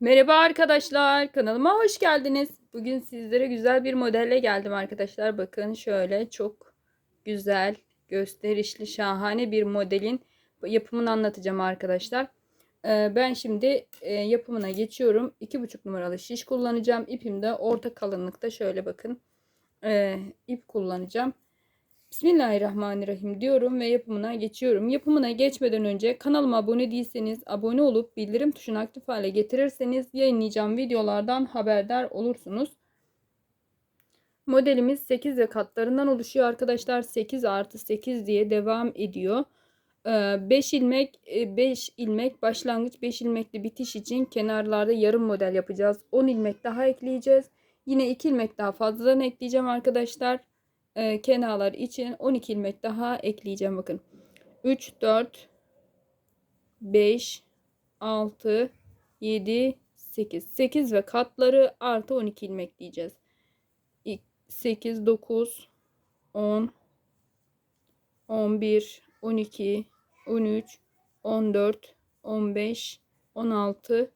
Merhaba arkadaşlar, kanalıma hoş geldiniz. Bugün sizlere güzel bir modelle geldim arkadaşlar. Bakın şöyle çok güzel, gösterişli, şahane bir modelin yapımını anlatacağım arkadaşlar. Ee, Ben şimdi e, yapımına geçiyorum. 2,5 numaralı şiş kullanacağım. İpim de orta kalınlıkta şöyle bakın. Ee, ip kullanacağım. Bismillahirrahmanirrahim diyorum ve yapımına geçiyorum. Yapımına geçmeden önce kanalıma abone değilseniz abone olup bildirim tuşunu aktif hale getirirseniz yayınlayacağım videolardan haberdar olursunuz. Modelimiz 8 ve katlarından oluşuyor arkadaşlar. 8 artı 8 diye devam ediyor. 5 ilmek 5 ilmek başlangıç 5 ilmekli bitiş için kenarlarda yarım model yapacağız. 10 ilmek daha ekleyeceğiz. Yine 2 ilmek daha fazladan ekleyeceğim arkadaşlar e, kenarlar için 12 ilmek daha ekleyeceğim. Bakın 3, 4, 5, 6, 7, 8. 8 ve katları artı 12 ilmek diyeceğiz. 8, 9, 10, 11, 12, 13, 14, 15, 16.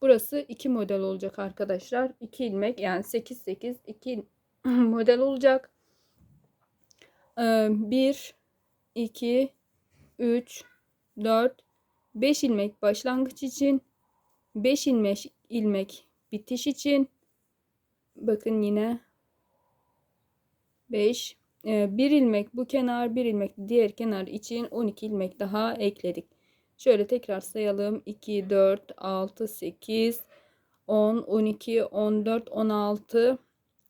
Burası 2 model olacak arkadaşlar. 2 ilmek yani 8, 8, 2 model olacak. 1 2 3 4 5 ilmek başlangıç için 5 ilmek ilmek bitiş için bakın yine 5 1 ilmek bu kenar 1 ilmek diğer kenar için 12 ilmek daha ekledik. Şöyle tekrar sayalım. 2 4 6 8 10 12 14 16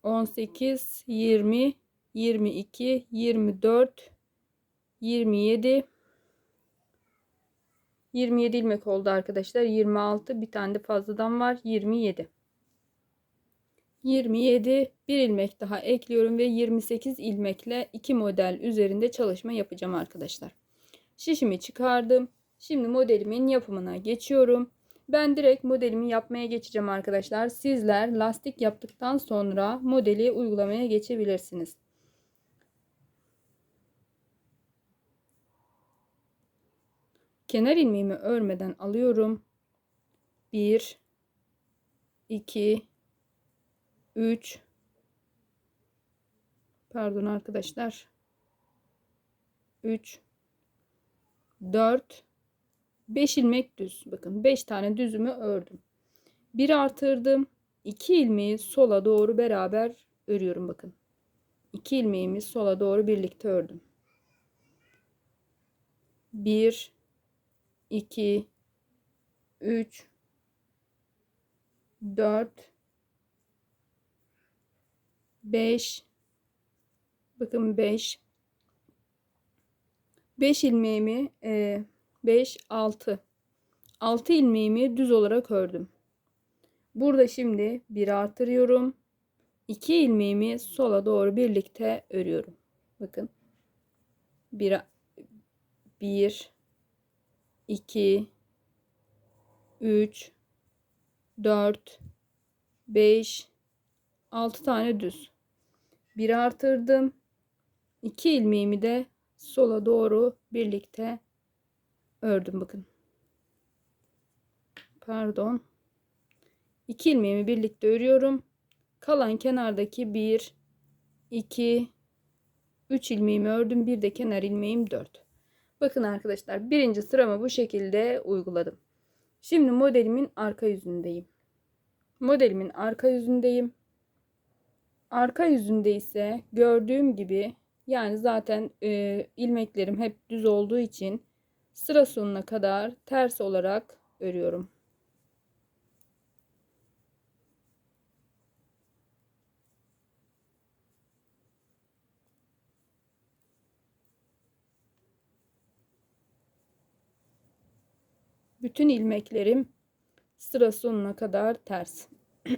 18 20 22, 24, 27, 27 ilmek oldu arkadaşlar. 26 bir tane de fazladan var. 27. 27 bir ilmek daha ekliyorum ve 28 ilmekle iki model üzerinde çalışma yapacağım arkadaşlar. Şişimi çıkardım. Şimdi modelimin yapımına geçiyorum. Ben direkt modelimi yapmaya geçeceğim arkadaşlar. Sizler lastik yaptıktan sonra modeli uygulamaya geçebilirsiniz. Kenar ilmeğimi örmeden alıyorum. 1 2 3 Pardon arkadaşlar. 3 4 5 ilmek düz. Bakın 5 tane düzümü ördüm. Bir artırdım. 2 ilmeği sola doğru beraber örüyorum bakın. 2 ilmeğimi sola doğru birlikte ördüm. 1 2 3 4 5 bakın 5 5 ilmeğimi 5 6 6 ilmeğimi düz olarak ördüm. Burada şimdi bir artırıyorum. 2 ilmeğimi sola doğru birlikte örüyorum. Bakın. 1 1 2 3 4 5 6 tane düz. Bir artırdım. 2 ilmeğimi de sola doğru birlikte ördüm bakın. Pardon. 2 ilmeğimi birlikte örüyorum. Kalan kenardaki 1 2 3 ilmeğimi ördüm. Bir de kenar ilmeğim 4. Bakın arkadaşlar birinci sıramı bu şekilde uyguladım. Şimdi modelimin arka yüzündeyim. Modelimin arka yüzündeyim. Arka yüzünde ise gördüğüm gibi yani zaten e, ilmeklerim hep düz olduğu için sıra sonuna kadar ters olarak örüyorum. Bütün ilmeklerim sıra sonuna kadar ters.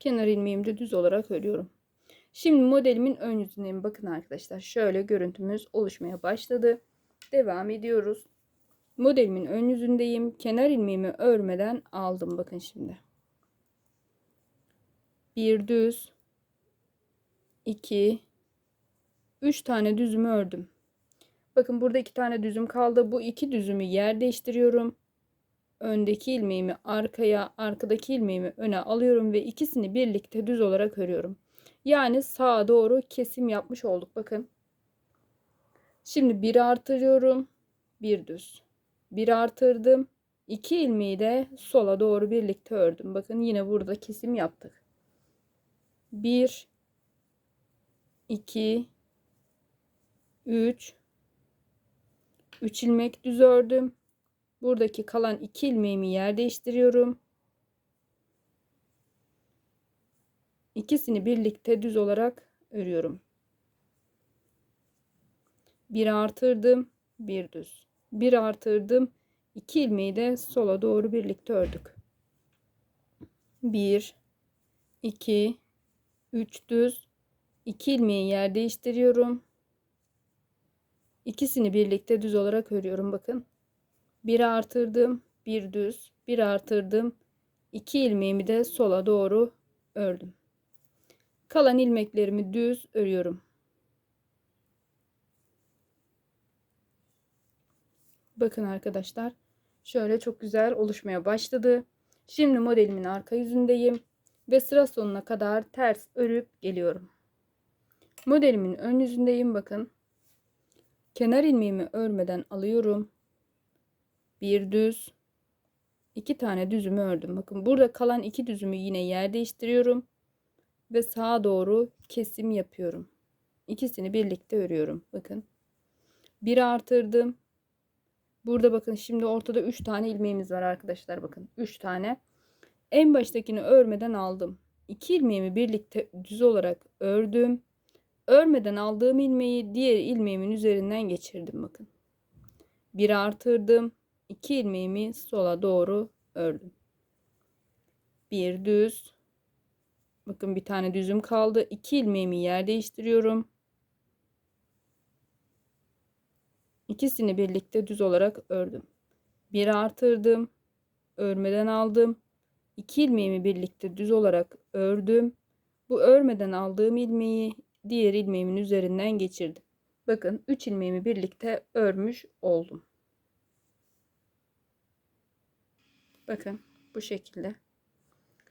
Kenar ilmeğimi de düz olarak örüyorum. Şimdi modelimin ön yüzündeyim. Bakın arkadaşlar şöyle görüntümüz oluşmaya başladı. Devam ediyoruz. Modelimin ön yüzündeyim. Kenar ilmeğimi örmeden aldım. Bakın şimdi bir düz 2 3 tane düzümü ördüm. Bakın burada 2 tane düzüm kaldı. Bu iki düzümü yer değiştiriyorum. Öndeki ilmeğimi arkaya, arkadaki ilmeğimi öne alıyorum ve ikisini birlikte düz olarak örüyorum. Yani sağa doğru kesim yapmış olduk. Bakın. Şimdi bir artırıyorum. Bir düz. Bir artırdım. İki ilmeği de sola doğru birlikte ördüm. Bakın yine burada kesim yaptık. 1 2 3 3 ilmek düz ördüm. Buradaki kalan 2 ilmeğimi yer değiştiriyorum. İkisini birlikte düz olarak örüyorum. Bir artırdım, bir düz. Bir artırdım, 2 ilmeği de sola doğru birlikte ördük. 1 2 3 düz 2 ilmeği yer değiştiriyorum. İkisini birlikte düz olarak örüyorum bakın. Bir artırdım, bir düz, bir artırdım. 2 ilmeğimi de sola doğru ördüm. Kalan ilmeklerimi düz örüyorum. Bakın arkadaşlar. Şöyle çok güzel oluşmaya başladı. Şimdi modelimin arka yüzündeyim ve sıra sonuna kadar ters örüp geliyorum. Modelimin ön yüzündeyim bakın. Kenar ilmeğimi örmeden alıyorum. Bir düz. iki tane düzümü ördüm. Bakın burada kalan iki düzümü yine yer değiştiriyorum. Ve sağa doğru kesim yapıyorum. İkisini birlikte örüyorum. Bakın. Bir artırdım. Burada bakın şimdi ortada 3 tane ilmeğimiz var arkadaşlar bakın. 3 tane. En baştakini örmeden aldım. 2 ilmeğimi birlikte düz olarak ördüm. Örmeden aldığım ilmeği diğer ilmeğimin üzerinden geçirdim bakın. Bir artırdım. 2 ilmeğimi sola doğru ördüm. Bir düz. Bakın bir tane düzüm kaldı. 2 ilmeğimi yer değiştiriyorum. İkisini birlikte düz olarak ördüm. Bir artırdım. Örmeden aldım. İki ilmeğimi birlikte düz olarak ördüm. Bu örmeden aldığım ilmeği diğer ilmeğimin üzerinden geçirdim. Bakın 3 ilmeğimi birlikte örmüş oldum. Bakın bu şekilde.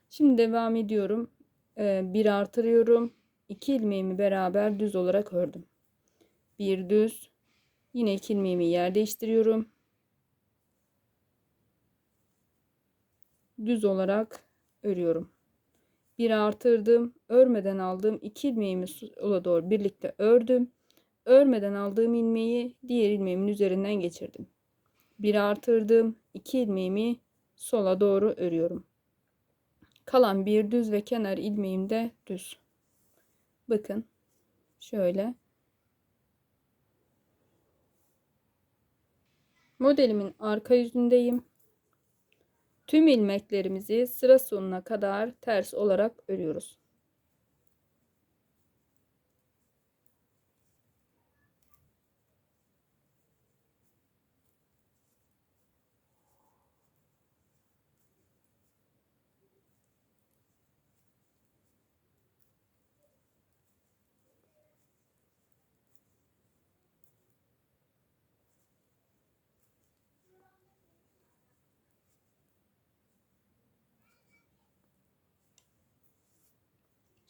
Şimdi devam ediyorum. Ee, bir artırıyorum. 2 ilmeğimi beraber düz olarak ördüm. Bir düz Yine iki ilmeğimi yer değiştiriyorum. Düz olarak örüyorum. Bir artırdım. Örmeden aldığım iki ilmeğimi sola doğru birlikte ördüm. Örmeden aldığım ilmeği diğer ilmeğimin üzerinden geçirdim. Bir artırdım. iki ilmeğimi sola doğru örüyorum. Kalan bir düz ve kenar ilmeğim de düz. Bakın şöyle Modelimin arka yüzündeyim. Tüm ilmeklerimizi sıra sonuna kadar ters olarak örüyoruz.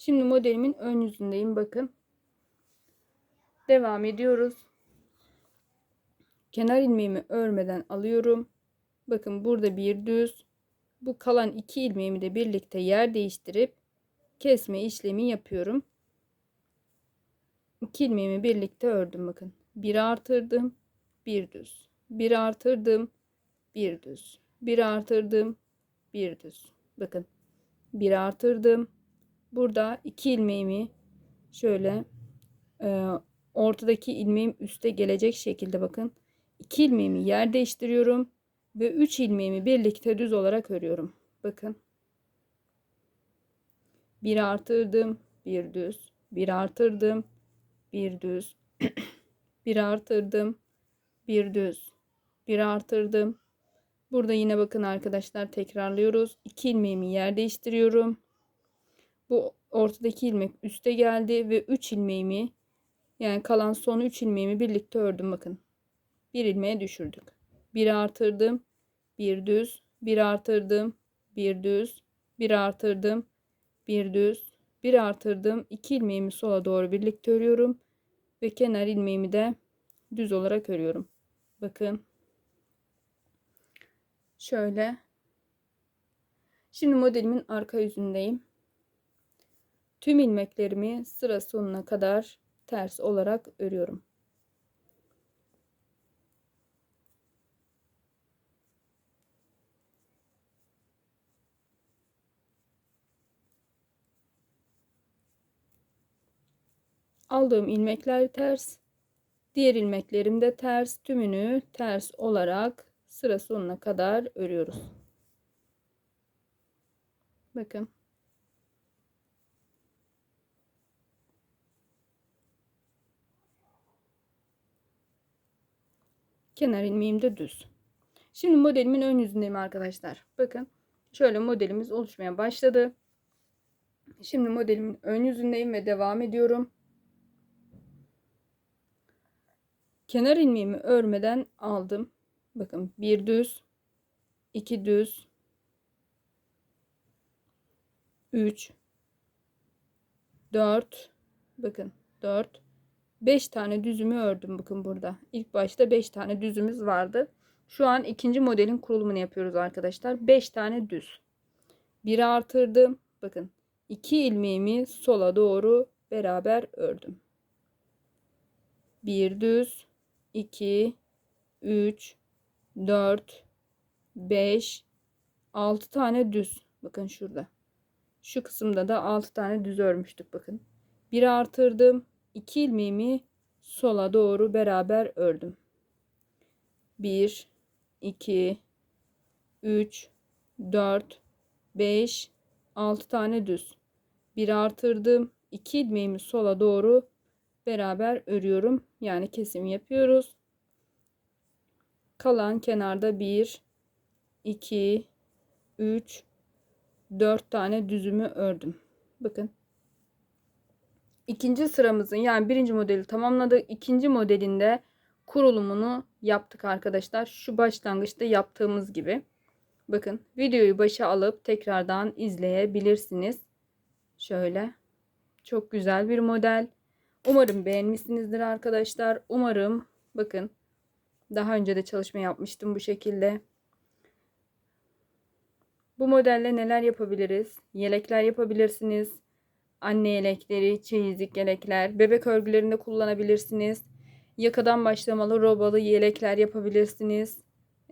Şimdi modelimin ön yüzündeyim. Bakın. Devam ediyoruz. Kenar ilmeğimi örmeden alıyorum. Bakın burada bir düz. Bu kalan iki ilmeğimi de birlikte yer değiştirip kesme işlemi yapıyorum. İki ilmeğimi birlikte ördüm bakın. Bir artırdım, bir düz. Bir artırdım, bir düz. Bir artırdım, bir düz. Bakın. Bir artırdım, burada iki ilmeğimi şöyle e, ortadaki ilmeğim üste gelecek şekilde bakın. iki ilmeğimi yer değiştiriyorum ve üç ilmeğimi birlikte düz olarak örüyorum. Bakın. Bir artırdım, bir düz, bir artırdım, bir düz, bir artırdım, bir düz, bir artırdım. Burada yine bakın arkadaşlar tekrarlıyoruz. 2 ilmeğimi yer değiştiriyorum. Bu ortadaki ilmek üste geldi ve 3 ilmeğimi Yani kalan son 3 ilmeğimi birlikte ördüm bakın. Bir ilmeğe düşürdük. Bir artırdım. Bir düz. Bir artırdım. Bir düz. Bir artırdım. Bir düz. Bir artırdım. 2 ilmeğimi sola doğru birlikte örüyorum. Ve kenar ilmeğimi de düz olarak örüyorum. Bakın. Şöyle. Şimdi modelimin arka yüzündeyim. Tüm ilmeklerimi sıra sonuna kadar ters olarak örüyorum. Aldığım ilmekler ters. Diğer ilmeklerim de ters. Tümünü ters olarak sıra sonuna kadar örüyoruz. Bakın. Kenar ilmeğim de düz. Şimdi modelimin ön yüzündeyim arkadaşlar. Bakın şöyle modelimiz oluşmaya başladı. Şimdi modelimin ön yüzündeyim ve devam ediyorum. Kenar ilmeğimi örmeden aldım. Bakın bir düz, iki düz, 3 4 bakın 4 5 tane düzümü ördüm bakın burada. İlk başta 5 tane düzümüz vardı. Şu an ikinci modelin kurulumunu yapıyoruz arkadaşlar. 5 tane düz. Bir artırdım. Bakın 2 ilmeğimi sola doğru beraber ördüm. Bir düz 2 3 4 5 6 tane düz. Bakın şurada. Şu kısımda da 6 tane düz örmüştük bakın. Bir artırdım. 2 ilmeğimi sola doğru beraber ördüm. 1 2 3 4 5 6 tane düz. Bir artırdım. 2 ilmeğimi sola doğru beraber örüyorum. Yani kesim yapıyoruz. Kalan kenarda 1 2 3 4 tane düzümü ördüm. Bakın. İkinci sıramızın yani birinci modeli tamamladık. İkinci modelinde kurulumunu yaptık arkadaşlar. Şu başlangıçta yaptığımız gibi. Bakın videoyu başa alıp tekrardan izleyebilirsiniz. Şöyle. Çok güzel bir model. Umarım beğenmişsinizdir arkadaşlar. Umarım bakın daha önce de çalışma yapmıştım bu şekilde. Bu modelle neler yapabiliriz? Yelekler yapabilirsiniz. Anne yelekleri, çeyizlik yelekler, bebek örgülerinde kullanabilirsiniz. Yakadan başlamalı robalı yelekler yapabilirsiniz.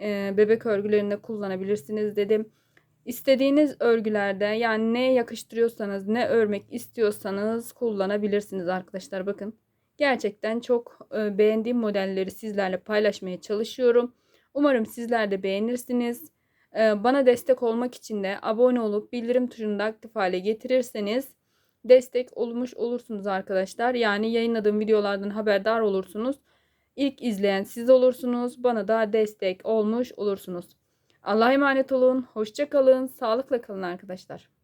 Ee, bebek örgülerinde kullanabilirsiniz dedim. İstediğiniz örgülerde yani ne yakıştırıyorsanız, ne örmek istiyorsanız kullanabilirsiniz arkadaşlar. Bakın gerçekten çok e, beğendiğim modelleri sizlerle paylaşmaya çalışıyorum. Umarım sizler de beğenirsiniz. Ee, bana destek olmak için de abone olup bildirim tuşunu da aktif hale getirirseniz destek olmuş olursunuz arkadaşlar. Yani yayınladığım videolardan haberdar olursunuz. İlk izleyen siz olursunuz. Bana da destek olmuş olursunuz. Allah'a emanet olun. Hoşça kalın. Sağlıkla kalın arkadaşlar.